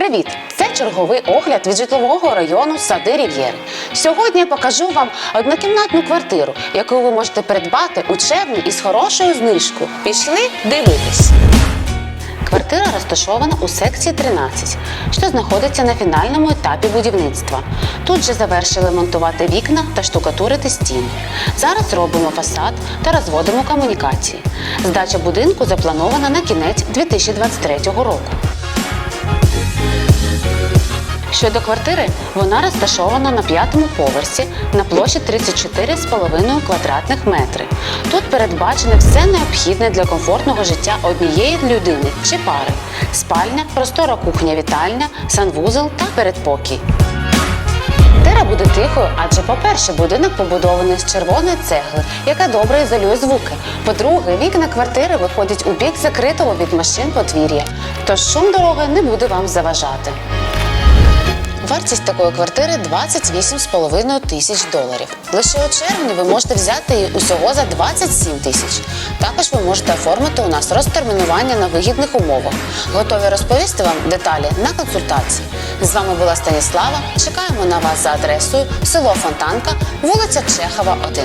Привіт! Це черговий огляд від житлового району Сади Рів'єри. Сьогодні я покажу вам однокімнатну квартиру, яку ви можете придбати у червні із хорошою знижкою. Пішли дивитись. Квартира розташована у секції 13, що знаходиться на фінальному етапі будівництва. Тут же завершили монтувати вікна та штукатурити стіни. Зараз робимо фасад та розводимо комунікації. Здача будинку запланована на кінець 2023 року. Щодо квартири, вона розташована на п'ятому поверсі на площі 34,5 квадратних метри. Тут передбачене все необхідне для комфортного життя однієї людини чи пари: спальня, простора кухня-вітальня, санвузол та передпокій. Квартира буде тихою, адже, по-перше, будинок побудований з червоної цегли, яка добре ізолює звуки. По-друге, вікна квартири виходять у бік закритого від машин подвір'я, тож шум дороги не буде вам заважати. Вартість такої квартири 28,5 тисяч доларів. Лише у червні ви можете взяти її усього за 27 тисяч. Також ви можете оформити у нас розтермінування на вигідних умовах. Готові розповісти вам деталі на консультації. З вами була Станіслава. Чекаємо на вас за адресою село Фонтанка, вулиця Чехова, 1.